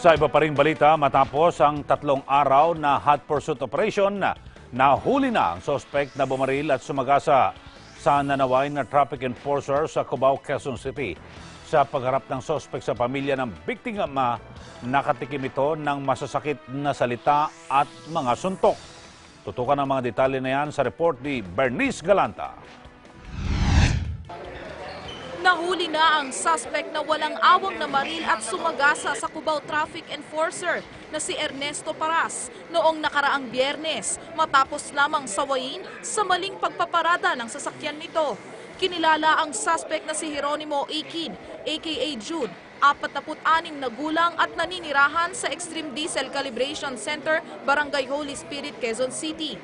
Sa iba pa ring balita, matapos ang tatlong araw na hot pursuit operation, nahuli na ang suspect na bumaril at sumagasa sa nanaway na traffic enforcer sa Cubao, Quezon City. Sa pagharap ng suspect sa pamilya ng biktima, nakatikim ito ng masasakit na salita at mga suntok. Tutukan ang mga detalye na yan sa report ni Bernice Galanta. Nahuli na ang suspect na walang awang na maril at sumagasa sa Cubao Traffic Enforcer na si Ernesto Paras noong nakaraang biyernes matapos lamang sawayin sa maling pagpaparada ng sasakyan nito. Kinilala ang suspect na si Jeronimo Ikin, aka Jude, 46 na gulang at naninirahan sa Extreme Diesel Calibration Center, Barangay Holy Spirit, Quezon City.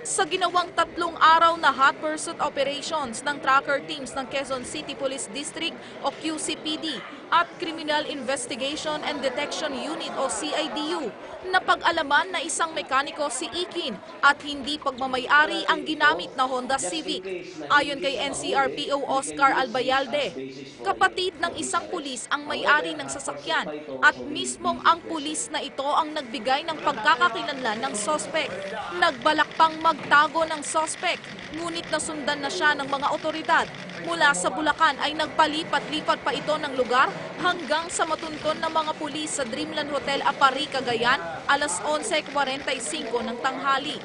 Sa ginawang tatlong araw na hot pursuit operations ng tracker teams ng Quezon City Police District o QCPD at Criminal Investigation and Detection Unit o CIDU, napag-alaman na isang mekaniko si Ikin at hindi pagmamayari ang ginamit na Honda Civic. Ayon kay NCRPO Oscar Albayalde, kapatid ng isang pulis ang may-ari ng sasakyan at mismong ang pulis na ito ang nagbigay ng pagkakakilanlan ng sospek. Nagbalak pang magtago ng sospek, ngunit nasundan na siya ng mga otoridad. Mula sa Bulacan ay nagpalipat-lipat pa ito ng lugar hanggang sa matunton ng mga pulis sa Dreamland Hotel Apari, Cagayan, alas 11.45 ng tanghali.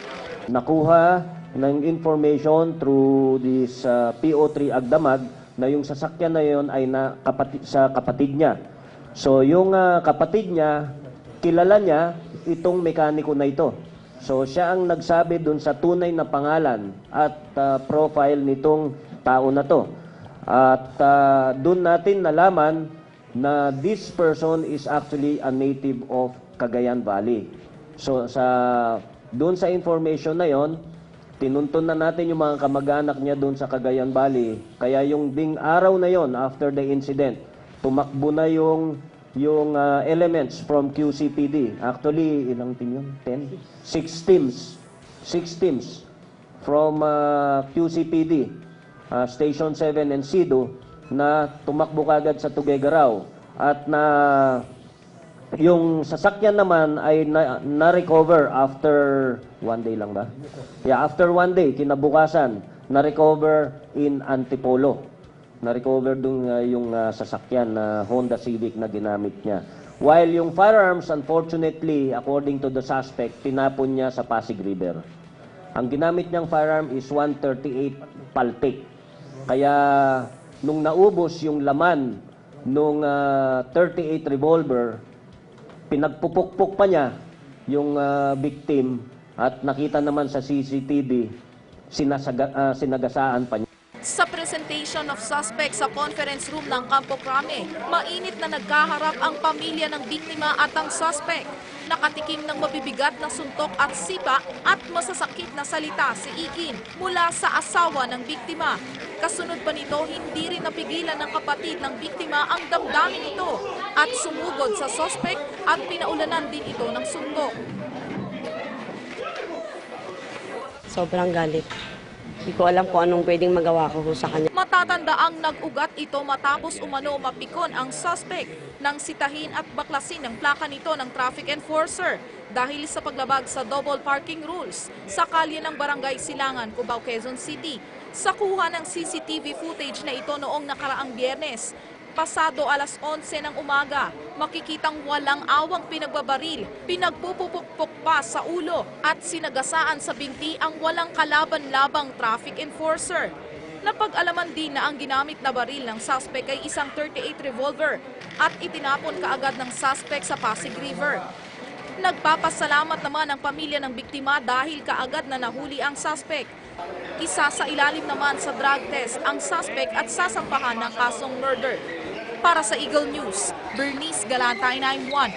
nakuha ng information through this uh, PO3 Agdamag na yung sasakyan na yon ay na kapatid, sa kapatid niya. So yung uh, kapatid niya, kilala niya itong mekaniko na ito. So siya ang nagsabi dun sa tunay na pangalan at uh, profile nitong tao na to. At uh, dun natin nalaman na this person is actually a native of Cagayan Valley. So sa doon sa information na yon, tinunton na natin yung mga kamag-anak niya doon sa Cagayan Valley. Kaya yung ding araw na yon after the incident, tumakbo na yung yung uh, elements from QCPD. Actually, ilang team yun? 10? Six teams. Six teams from uh, QCPD, uh, Station 7 and SIDO na tumakbo kagad sa Tuguegarao at na yung sasakyan naman ay na- na-recover after one day lang ba? Yeah, after one day, kinabukasan, na-recover in Antipolo. Na-recover dun uh, yung uh, sasakyan na Honda Civic na ginamit niya. While yung firearms, unfortunately, according to the suspect, tinapon niya sa Pasig River. Ang ginamit niyang firearm is 138 Paltic. Kaya nung naubos yung laman nung ah, 38 revolver, pinagpupukpok pa niya yung ah, victim at nakita naman sa CCTV sinasaga, ah, sinagasaan pa niya. Sa presentation of suspect sa conference room ng Campo Crame, mainit na nagkaharap ang pamilya ng biktima at ang suspect. Nakatikim ng mabibigat na suntok at sipa at masasakit na salita si Ikin mula sa asawa ng biktima. Kasunod pa nito, hindi rin napigilan ng kapatid ng biktima ang damdamin nito at sumugod sa suspect at pinaulanan din ito ng suntok. Sobrang galit. Hindi ko alam kung anong pwedeng magawa ko sa kanya. Matatanda ang nag-ugat ito matapos umano mapikon ang suspect nang sitahin at baklasin ang plaka nito ng traffic enforcer dahil sa paglabag sa double parking rules sa kalye ng Barangay Silangan, Cubao, Quezon City. Sa kuha ng CCTV footage na ito noong nakaraang biyernes, pasado alas 11 ng umaga, makikitang walang awang pinagbabaril, pinagpupupukpok pa sa ulo at sinagasaan sa binti ang walang kalaban-labang traffic enforcer. Napag-alaman din na ang ginamit na baril ng suspect ay isang 38 revolver at itinapon kaagad ng suspect sa Pasig River. Nagpapasalamat naman ang pamilya ng biktima dahil kaagad na nahuli ang suspect. Isa sa ilalim naman sa drug test ang suspect at sasampahan ng kasong murder. Para sa Eagle News, Bernice Galantay 91.